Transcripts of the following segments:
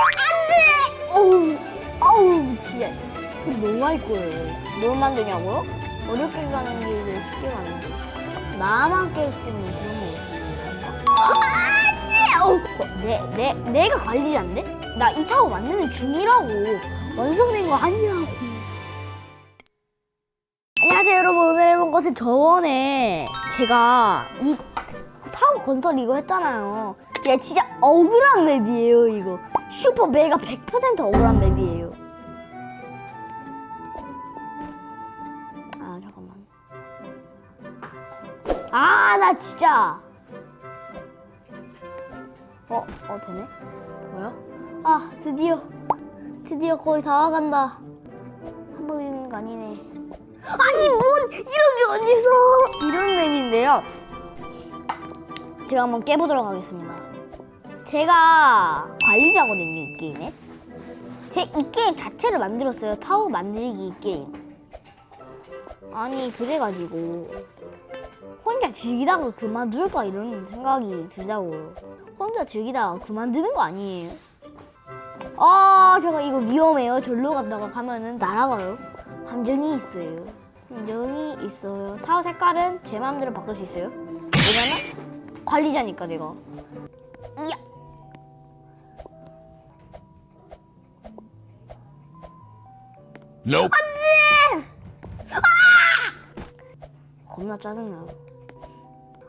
안돼! 어우, 어우, 진짜 손 너무 할 거예요. 뭘 만드냐고요? 어렵게 가는 길을 쉽게 가는 길. 나만 깰 수 있는 그런 거 안돼! 어우, 거- 내, 내, 내가 관리자인데? 나이 타워 만드는 중이라고. 완성된 거 아니라고. 안녕하세요 여러분 오늘 해본 것은 저번에 제가 이 타워 건설 이거 했잖아요 얘 진짜 억울한 맵이에요 이거. 슈퍼 메가 100% 억울한 맵이에요. 아 잠깐만. 아 나 진짜. 어? 어 되네? 뭐야? 아 드디어. 드디어 거의 다 와간다. 한번 있는 거 아니네. 아니 뭔 이런 게 어디서? 이런 맵인데요. 제가 한번 깨보도록 하겠습니다 제가 관리자거든요 이 게임에 제 이 게임 자체를 만들었어요. 타워 만들기 이 게임. 아니 그래가지고 혼자 즐기다가 그만둘까 이런 생각이 들다고요 혼자 즐기다가 그만두는 거 아니에요? 아 제가 이거 위험해요. 절로 갔다가 가면은 날아가요. 함정이 있어요. 함정이 있어요. 타워 색깔은 제 마음대로 바꿀 수 있어요? 왜냐면 관리자니까 내가. 이야 Nope. 겁나 짜증나.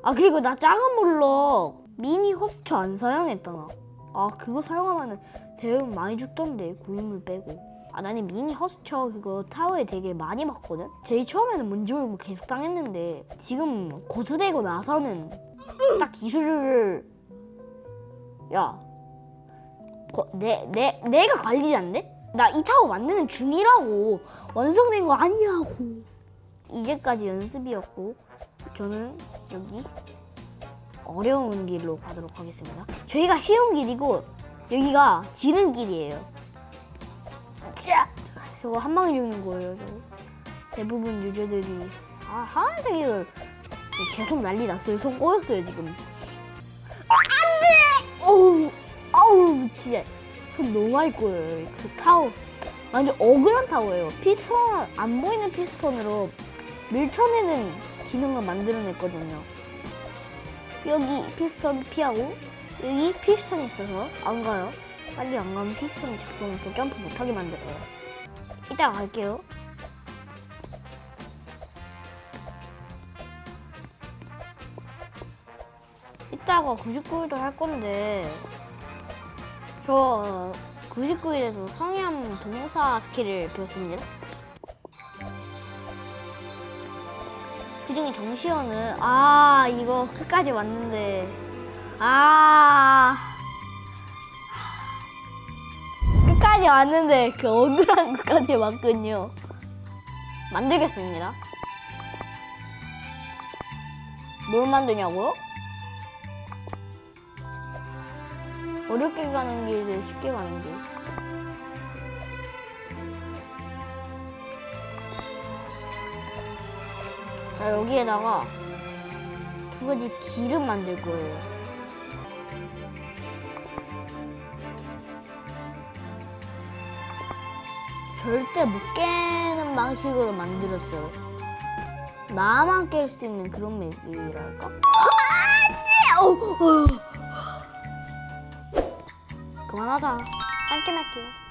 아 그리고 나 작은 블럭 미니 호스처 안 사용했다 나아 그거 사용하면은 대응 많이 죽던데 고인물 빼고. 아 나는 미니 허스처 그거 타워에 되게 많이 봤거든? 제일 처음에는 뭔지 모르고 계속 당했는데 지금 고수되고 나서는 딱 기술을 야 거- 내, 내, 내가 관리자인데? 나 이 타워 만드는 중이라고. 완성된 거 아니라고. 이제까지 연습이었고 저는 여기 어려운 길로 가도록 하겠습니다. 저희가 쉬운 길이고 여기가 지는 길이에요. 짜! 저거 한 방에 죽는 거예요 저거. 대부분 유저들이. 아 하얀색이가 계속 난리 났어요. 손 꼬였어요 지금. 안돼! 어우 어우 진짜 손 너무 할 거예요. 그 타워. 완전 억울한 타워예요. 피스톤 안 보이는 피스톤으로 밀쳐내는 기능을 만들어냈거든요. 여기 피스톤 피하고 여기 피스톤이 있어서 안 가요. 빨리 안 가면 피스톤이 작동해서 점프 못하게 만들어요. 이따가 갈게요. 이따가 99일도 할 건데 저 99일에서 성향 동사 스킬을 배웠습니다. 그중에 정시현은 아 이거 끝까지 왔는데. 아. 끝까지 왔는데 그 억울한 것까지 왔군요. 만들겠습니다. 뭘 만드냐고요? 어렵게 가는 길을 쉽게 가는 길 자 여기에다가 두 가지 기름 만들 거예요. 절대 못 깨는 방식으로 만들었어요. 나만 깰 수 있는 그런 맵이랄까? 안돼! 어, 어. 그만하자. 짧게 할게요.